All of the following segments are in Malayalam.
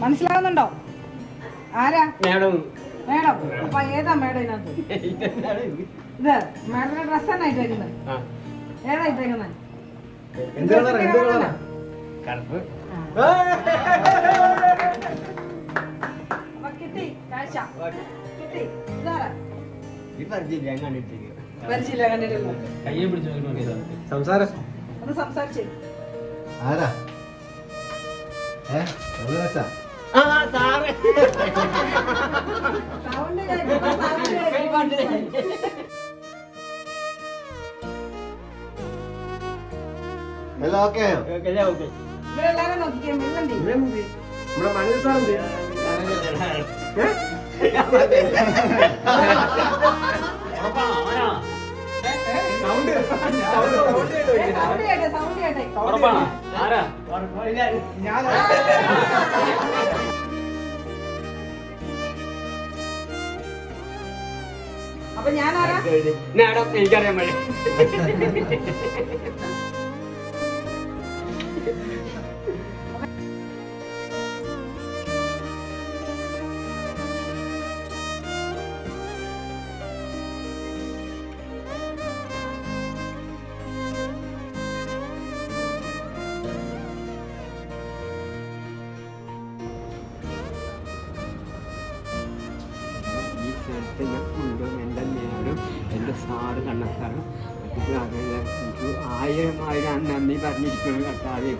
മനസ്സിലാവുന്നുണ്ടോ? ആരാ? മേഡം. മേഡം. അപ്പൊ ഏതാ മേഡം ഇതിനകത്ത്? ഇത് മേഡത്തിന്റെ ഡ്രസ് തന്നെ ഇട്ടേക്കുന്നത്? ആ. ഏതാ ഇട്ടേക്കുന്നത്? കിട്ടി. കാഴ്ച. കിട്ടി. ഇതാരാ? സംസാരം. ഒന്ന് സംസാരിച്ചേ. ആരാ? ഏ? ആ സാറ്. സൗണ്ട് സൗണ്ട് എല്ലാം ഓക്കെ. നമ്മുടെ മനു സാറുണ്ട് അവനാണോ സൗണ്ട് സൗണ്ട് കേട്ടെ സൗണ്ട് കേട്ടെ. ഉറപ്പാണോ? ആരാ? ഞാൻ അപ്പൊ ഞാനാരാ? എനിക്കറിയാൻ വേണ്ടി ആയിരം ആയിരം നന്ദി പറഞ്ഞിരിക്കുന്നു കർത്താവ്.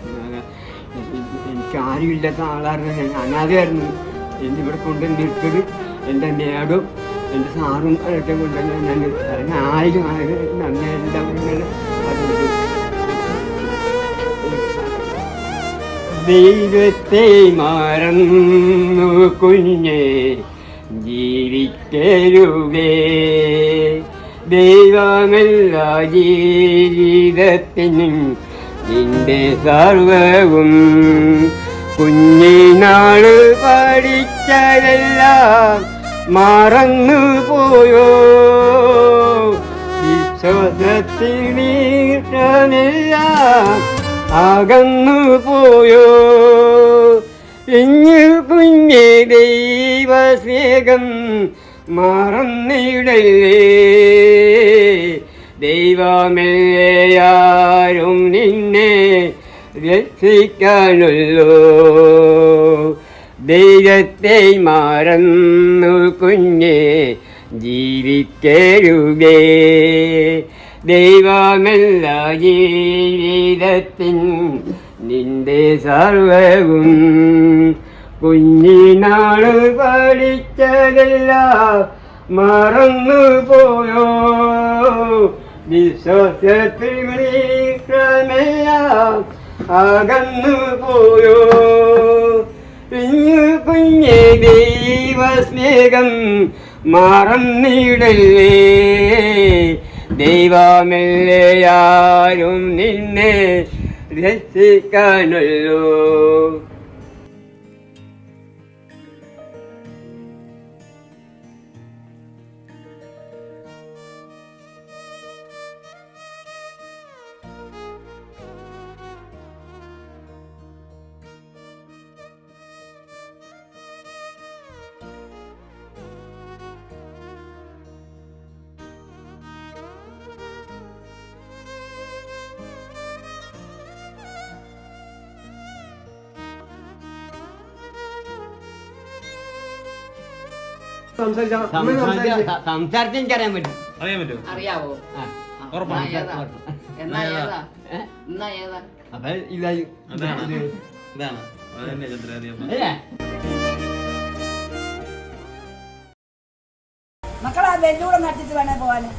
എനിക്ക് ആരുമില്ലാത്ത ആളായിരുന്നു. ഞാൻ അനാഥയായിരുന്നു. എന്നിവിടെ കൊണ്ട് നിർത്തത് എന്റെ നേടും എന്റെ സാറും ഒക്കെ കൊണ്ടുവന്ന് ഞാൻ അതിന് ആയിരം ആയിരം നന്ദി ദൈവത്തെ മറന്നു കുഞ്ഞേ ജീവിക്കരുതേ. ദൈവമല്ല ജീവിതത്തിനും നിന്റെ സർവവും. കുഞ്ഞിനാൾ പഠിച്ചതെല്ലാം മറന്നു പോയോ വിശ്വാസത്തിനെല്ലാം അകന്നു പോയോ ഇഞ്ഞു കുഞ്ഞി ദൈവസ്നേഹം മറന്നിടല്ലേ? ദൈവമേയാരും നിന്നെ രക്ഷിക്കാനുള്ളൂ. ദൈവത്തെ മറന്നു കുഞ്ഞെ ജീവിക്കരുകേ ദൈവമല്ല ജീവിതത്തിൻ നിന്റെ സർവവും. കുഞ്ഞിനാൾ പഠിച്ചതെല്ലാം മറന്നു പോയോ വിശ്വാസത്തിൽ വിശ്വാസത്തിനെല്ലാം അകന്നു പോയോ കുഞ്ഞു കുഞ്ഞെ ദൈവസ്നേഹം മറന്നിടല്ലേ? ദൈവമെല്ലാരും നിന്നെ രക്ഷിക്കാനല്ലോ? സംസാരിച്ചാ എനിക്കറിയാൻ പറ്റും. അറിയാൻ പറ്റുമോ? അറിയാവോ? ആ. ഉറപ്പാണ് എന്നാ ഏതാ? എന്നാ ഏതാ? ഏ? എന്നാ ഏതാ? അപ്പൊ ഇതായി. അതാണ്. ഇത്. ഇതാണ്. അതന്നെ ചന്ദ്ര അറിയാൻ അല്ലേ? മക്കളെ ആ ബെല്ലൂടെ നട്ടിട്ട് വേണേ പോവാന്.